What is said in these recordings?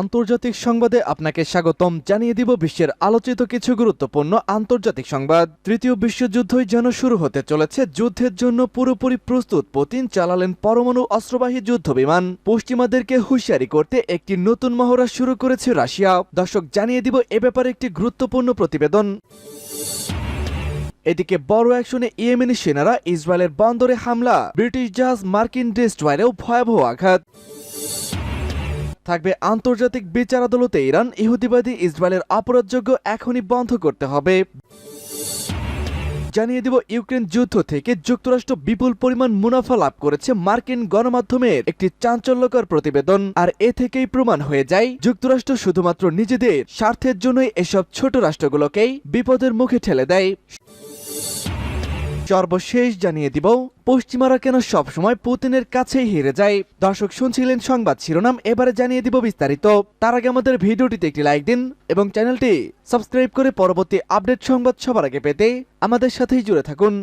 আন্তর্জাতিক সংবাদে আপনাকে স্বাগতম। জানিয়ে দিব বিশ্বের আলোচিত কিছু গুরুত্বপূর্ণ আন্তর্জাতিক সংবাদ। তৃতীয় বিশ্বযুদ্ধই যেন শুরু হতে চলেছে। যুদ্ধের জন্য পুরোপুরি প্রস্তুত পুতিন চালালেন পরমাণু অস্ত্রবাহী যুদ্ধ বিমান। পশ্চিমাদেরকে হুঁশিয়ারি করতে একটি নতুন মহড়া শুরু করেছে রাশিয়া। দর্শক, জানিয়ে দিব এ ব্যাপারে একটি গুরুত্বপূর্ণ প্রতিবেদন। এদিকে বড় অ্যাকশনে ইয়েমেনি সেনারা ইসরায়েলের বন্দরে হামলা। ব্রিটিশ জাহাজ মার্কিন ডেস্ট্রয়ারেও ভয়াবহ আঘাত। থাকবে আন্তর্জাতিক বিচার আদালতে ইরান, ইহুদিবাদী ইসরায়েলের অপরাধযোগ্য এখনই বন্ধ করতে হবে। জানিয়ে দিব ইউক্রেন যুদ্ধ থেকে যুক্তরাষ্ট্র বিপুল পরিমাণ মুনাফা লাভ করেছে মার্কিন গণমাধ্যমের একটি চাঞ্চল্যকর প্রতিবেদন। আর এ থেকেই প্রমাণ হয়ে যায়, যুক্তরাষ্ট্র শুধুমাত্র নিজেদের স্বার্থের জন্যই এসব ছোট রাষ্ট্রগুলোকেই বিপদের মুখে ঠেলে দেয়। সর্বশেষ জানিয়ে দিব, পশ্চিমারা কেন সবসময় পুতিনের কাছেই হেরে যায়? দর্শক শুনছিলেন সংবাদ শিরোনাম, এবারে জানিয়ে দিব বিস্তারিত। তার আগে আমাদের ভিডিওটিতে একটি লাইক দিন এবং চ্যানেলটি সাবস্ক্রাইব করে পরবর্তী আপডেট সংবাদ সবার আগে পেতে আমাদের সাথেই জুড়ে থাকুন।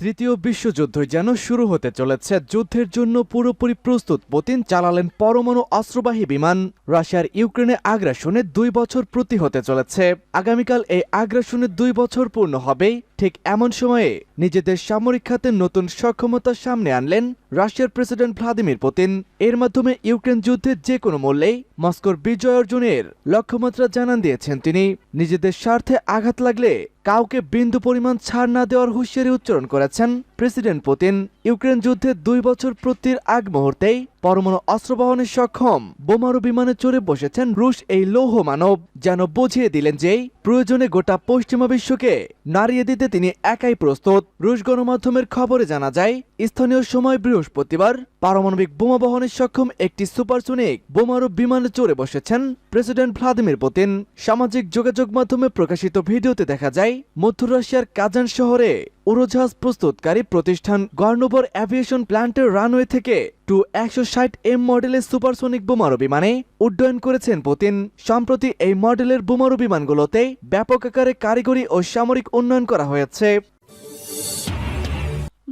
তৃতীয় বিশ্বযুদ্ধ যেন শুরু হতে চলেছে। যুদ্ধের জন্য পুরোপুরি প্রস্তুত পুতিন চালালেন পরমাণু অস্ত্রবাহী বিমান। রাশিয়ার ইউক্রেনে আগ্রাসনে দুই বছর প্রতি হতে চলেছে। আগামীকাল এই আগ্রাসনে দুই বছর পূর্ণ হবে ঠিক এমন সময়ে নিজেদের সামরিক খাতে নতুন সক্ষমতা সামনে আনলেন রাশিয়ার প্রেসিডেন্ট ভ্লাদিমির পুতিন। এর মাধ্যমে ইউক্রেন যুদ্ধে যে কোনো মূল্যেই মস্কোর বিজয় অর্জনের লক্ষ্যমাত্রা জানান দিয়েছেন তিনি। নিজেদের স্বার্থে আঘাত লাগলে কাউকে বিন্দু পরিমাণ ছাড় না দেওয়ার হুঁশিয়ারি উচ্চারণ করেছেন প্রেসিডেন্ট পুতিন। ইউক্রেন যুদ্ধে দুই বছর প্রতির আগ মুহূর্তেই পরমাণু অস্ত্র বহনে সক্ষম। বোমারু বিমানে চড়ে বসেছেন রুশ এই লৌহ মানব, যেন বুঝিয়ে দিলেন যে প্রয়োজনে গোটা পশ্চিমা বিশ্বকে নাড়িয়ে দিতে তিনি একাই প্রস্তুত। রুশ গণমাধ্যমের খবরে জানা যায়, স্থানীয় সময় বৃহস্পতিবার পারমাণবিক বোমা বহনে সক্ষম একটি সুপারসোনিক বোমারু বিমানে চড়ে বসেছেন প্রেসিডেন্ট ভ্লাদিমির পুতিন। সামাজিক যোগাযোগ মাধ্যমে প্রকাশিত ভিডিওতে দেখা যায়, মধ্য রাশিয়ার কাজান শহরে উড়োজাহাজ প্রস্তুতকারী প্রতিষ্ঠান গর্ণবর অ্যাভিয়েশন প্ল্যান্টের রানওয়ে থেকে টু একশো ষাট এম মডেলের সুপারসোনিক বোমারু বিমানে উড্ডয়ন করেছেন পুতিন। সম্প্রতি এই মডেলের বোমারু বিমানগুলোতে ব্যাপক আকারে কারিগরি ও সামরিক উন্নয়ন করা হয়েছে।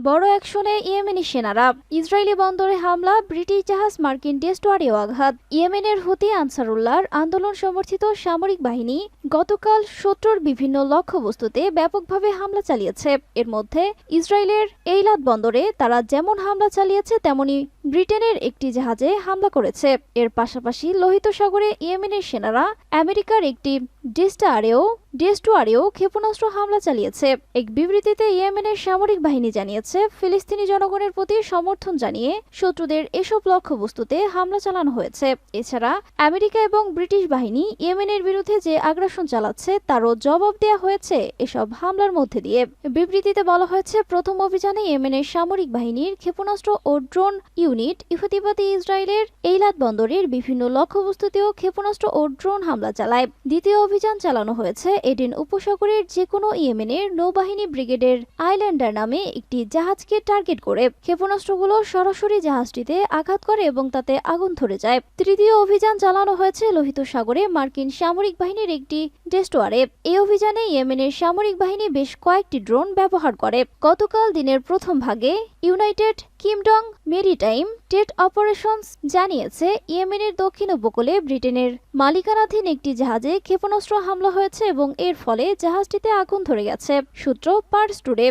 বড় অ্যাকশনে ইয়েমেনি সেনারা ইসরায়েলি বন্দরে হামলা, ব্রিটিশ জাহাজ মার্কিন ডেস্টোয়ারেও আঘাত। ইয়েমেনের হুতি আনসারুল্লাহর আন্দোলন সমর্থিত সামরিক বাহিনী গতকাল শত্রুর বিভিন্ন লক্ষ্যবস্তুতে ব্যাপকভাবে হামলা চালিয়েছে। এর মধ্যে ইসরায়েলের এইলাদ বন্দরে তারা যেমন হামলা চালিয়েছে, তেমনি ব্রিটেনের একটি জাহাজে হামলা করেছে। এর পাশাপাশি লোহিত সাগরে ইয়েমেনের সেনারা আমেরিকার একটি ডেস্টারেও ডেস্টুয়ারেও ক্ষেপণাস্ত্র হামলা চালিয়েছে। এক বিবৃতিতে ইয়েমেনের সামরিক বাহিনী জানিয়েছে, ফিলিস্তিনি জনগণের প্রতি সমর্থন জানিয়ে শত্রুদের এসব লক্ষ্যবস্তুতে হামলা চালানো হয়েছে। এছাড়া, আমেরিকা এবং ব্রিটিশ বাহিনী ইয়েমেনের বিরুদ্ধে যে আগ্রাসন চালাচ্ছে, তারও জবাব দেওয়া হয়েছে এসব হামলার মধ্যে দিয়ে। বিবৃতিতে বলা হয়েছে, প্রথম অভিযানে ইয়েমেনের সামরিক বাহিনীর ক্ষেপণাস্ত্র ও ড্রোন ইউনিট ইহুদিবাদী ইসরায়েলের এইলাদ বন্দরের বিভিন্ন লক্ষ্যবস্তুতেও ক্ষেপণাস্ত্র ও ড্রোন হামলা চালায়। দ্বিতীয় চালানো হয়েছে। এডেন উপসাগরের যে কোনো ইয়েমেনের নৌবাহিনী ব্রিগেডের আইল্যান্ডার নামে একটি জাহাজকে টার্গেট করে ক্ষেপণাস্ত্রগুলো সরাসরি জাহাজটিতে আঘাত করে এবং তাতে আগুন ধরে যায়। তৃতীয় অভিযান চালানো হয়েছে লোহিত সাগরে। মার্কিন সামরিক বাহিনীর একটি ডেস্টোয়ারে এই অভিযানে ইয়েমেনের সামরিক বাহিনী বেশ কয়েকটি ড্রোন ব্যবহার করে। গতকাল দিনের প্রথম ভাগে ইউনাইটেড কিংডম মেরিটাইম টেট অপারেশনস জানিয়েছে ইয়েমেনের দক্ষিণ উপকূলে ব্রিটেনের মালিকানাধীন একটি জাহাজে ক্ষেপণাস্ত্র হামলা হয়েছে এবং এর ফলে জাহাজটিতে আগুন ধরে গেছে, সূত্র পার্স টুডে।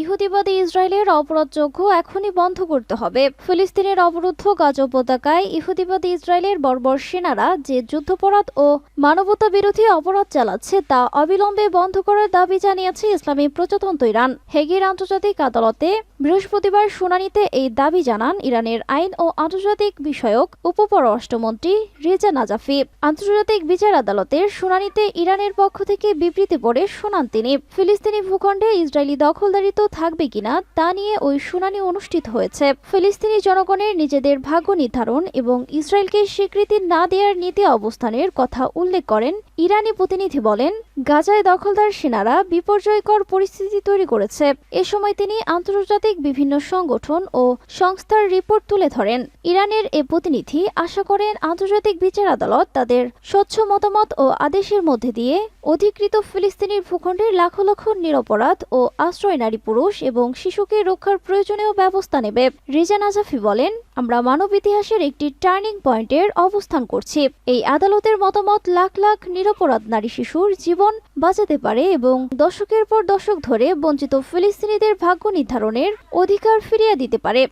ইহুদিবাদী ইসরায়েলের অপরাধযোগ্য এখনই বন্ধ করতে হবে। ফিলিস্তিনের অবরুদ্ধ গাজ উপত্যকায় ইহুদিবাদী ইসরায়েলের বর্বর সেনারা যে যুদ্ধপরাধ ও মানবতা বিরোধী অপরাধ চালাচ্ছে তা অবিলম্বে বন্ধ করার দাবি জানিয়েছে ইসলামী প্রজাতন্ত্র ইরান। হেগের আন্তর্জাতিক আদালতে বৃহস্পতিবার শুনানিতে এই দাবি জানান ইরানের আইন ও আন্তর্জাতিক বিষয়ক উপপররাষ্ট্রমন্ত্রী রেজা নাজাফি। আন্তর্জাতিক বিচার আদালতের শুনানিতে ইরানের পক্ষ থেকে বিবৃতি পড়ে শোনান তিনি। ফিলিস্তিনি ভূখণ্ডে ইসরায়েলি দখলদারিত্ব থাকবে কিনা তা নিয়ে ওই শুনানি অনুষ্ঠিত হয়েছে। ফিলিস্তিনি জনগণের নিজেদের ভাগ্য নির্ধারণ এবং ইসরায়েলকে স্বীকৃতি না দেওয়ার নীতি অবস্থানের কথা উল্লেখ করেন ইরানি প্রতিনিধি বলেন গাজায় দখলদার সেনারা বিপর্যয়কর পরিস্থিতি তৈরি করেছে। এ সময় তিনি আন্তর্জাতিক বিভিন্ন সংগঠন ও সংস্থার রিপোর্ট তুলে ধরেন। ইরানের এ প্রতিনিধি আশা করেন আন্তর্জাতিক বিচার আদালত তাদের স্বচ্ছ মতামত ও আদেশের মধ্যে দিয়ে অধিকৃত ফিলিস্তিনির ভূখণ্ডের লাখো লাখ নিরপরাধ ও আশ্রয় নারী পুরুষ এবং শিশুকে রক্ষার প্রয়োজনীয় ব্যবস্থা নেবে। রিজা নাজাফি বলেন, আমরা মানব ইতিহাসের একটি টার্নিং পয়েন্টের অবস্থান করছি। এই আদালতের মতামত লাখ লাখ নিরপরাধ নারী শিশুর জীবন বাঁচাতে পারে এবং দশকের পর দশক ধরে বঞ্চিত ফিলিস্তিনিদের ভাগ্য নির্ধারণের অধিকার ফিরিয়ে দিতে পারে।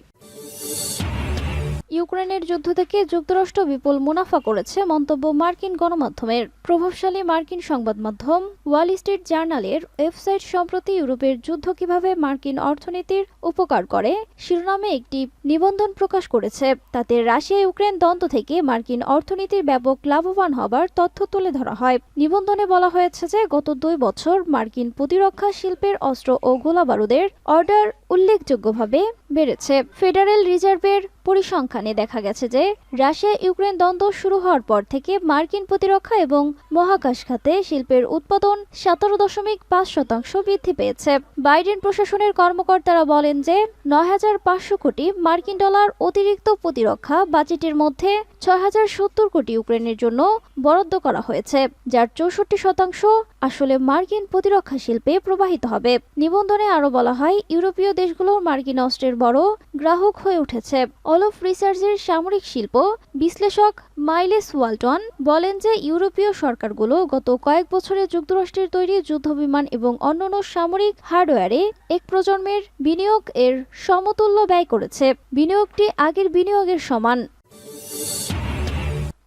ইউক্রেনের যুদ্ধ থেকে যুক্তরাষ্ট্র বিপুল মুনাফা করেছে মন্তব্য মার্কিন গণমাধ্যমের। প্রভাবশালী মার্কিন সংবাদ মাধ্যম ওয়াল স্ট্রিট জার্নালের ওয়েবসাইট সম্প্রতি ইউরোপের যুদ্ধ কীভাবে মার্কিন অর্থনীতির উপকার করে শিরোনামে একটি নিবন্ধন প্রকাশ করেছে। তাতে রাশিয়া ইউক্রেন দ্বন্দ্ব থেকে মার্কিন অর্থনীতির ব্যাপক লাভবান হবার তথ্য তুলে ধরা হয়। নিবন্ধনে বলা হয়েছে যে, গত দুই বছর মার্কিন প্রতিরক্ষা শিল্পের অস্ত্র ও গোলাবারুদের অর্ডার উল্লেখযোগ্যভাবে বেড়েছে। ফেডারেল রিজার্ভের পরিসংখ্যানে দেখা গেছে যে, রাশিয়া ইউক্রেন দ্বন্দ্ব শুরু হওয়ার পর থেকে মার্কিন প্রতিরক্ষা এবং মহাকাশ খাতে শিল্পের উৎপাদন সতেরো দশমিক পাঁচ শতাংশ বৃদ্ধি পেয়েছে। বাইডেন প্রশাসনের কর্মকর্তারা বলেন যে, নয় হাজার পাঁচশো কোটি মার্কিন ডলার অতিরিক্ত প্রতিরক্ষা বাজেটের মধ্যে ছয় হাজার সত্তর কোটি ইউক্রেনের জন্য বরাদ্দ করা হয়েছে, যার চৌষট্টি শতাংশ আসলে মার্কিন প্রতিরক্ষা শিল্পে প্রবাহিত হবে। নিবন্ধনে আরও বলা হয়, ইউরোপীয় দেশগুলো মার্কিন অস্ত্রের বড় গ্রাহক হয়ে উঠেছে। অল অফ রিসার্চের সামরিক শিল্প বিশ্লেষক মাইলেস ওয়ালটন বলেন যে ইউরোপীয় সরকারগুলো গত কয়েক বছরে যুক্তরাষ্ট্রের তৈরি যুদ্ধবিমান এবং অন্যান্য সামরিক হার্ডওয়্যারে এক প্রজন্মের বিনিয়োগ এর সমতুল্য ব্যয় করেছে। বিনিয়োগটি আগের বিনিয়োগের সমান।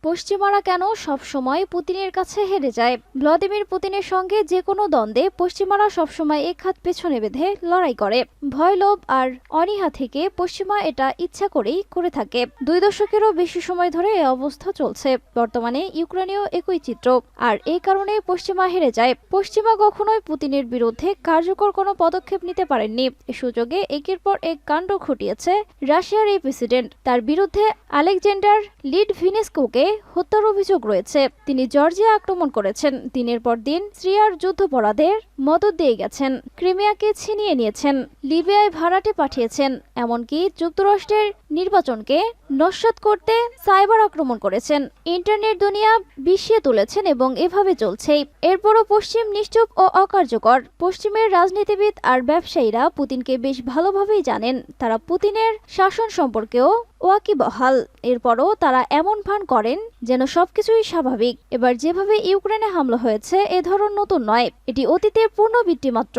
পশ্চিমারা কেন সবসময় পুতিনের কাছে হেরে যায়? ভ্লাদিমির পুতিনের সঙ্গে যে কোনো দ্বন্দ্বে পশ্চিমারা সবসময় এক হাত পেছনে বেঁধে লড়াই করে। ভয় লোভ আর অনীহা থেকে পশ্চিমা এটা ইচ্ছা করেই করে থাকে। দুই দশকেরও বেশি সময় ধরে এ অবস্থা চলছে। বর্তমানে ইউক্রেনীয় একই চিত্র। আর এই কারণে পশ্চিমা হেরে যায়। পশ্চিমা কখনোই পুতিনের বিরুদ্ধে কার্যকর কোনো পদক্ষেপ নিতে পারেননি। এ সুযোগে একের পর এক কাণ্ড ঘটিয়েছে রাশিয়ার এই প্রেসিডেন্ট। তার বিরুদ্ধে আলেকজান্ডার লিড হত্যার অভিযোগ রয়েছে। তিনি জর্জিয়া আক্রমণ করেছেন। দিনের পর দিন সিরিয়ার যুদ্ধপরাধের মদত দিয়ে গেছেন। ক্রিমিয়াকে ছিনিয়ে নিয়েছেন। লিবিয়ায় ভাড়াটে পাঠিয়েছেন। এমনকি যুক্তরাষ্ট্রের নির্বাচনকে নস্যাৎ করতে সাইবার আক্রমণ করেছেন। ইন্টারনেট দুনিয়া বিষিয়ে তুলেছেন এবং এভাবে চলছেই এরপরও পশ্চিম নিশ্চুপ ও অকার্যকর। পশ্চিমের রাজনীতিবিদ আর ব্যবসায়ীরা পুতিনকে বেশ ভালোভাবেই জানেন। তারা পুতিনের শাসন সম্পর্কেও ওয়াকিবহাল এরপরও তারা এমন ভান করেন যেন সবকিছুই স্বাভাবিক। এবার যেভাবে ইউক্রেনে হামলা হয়েছে, এ ধরন নতুন নয়। এটি অতীতের পূর্ণ মাত্র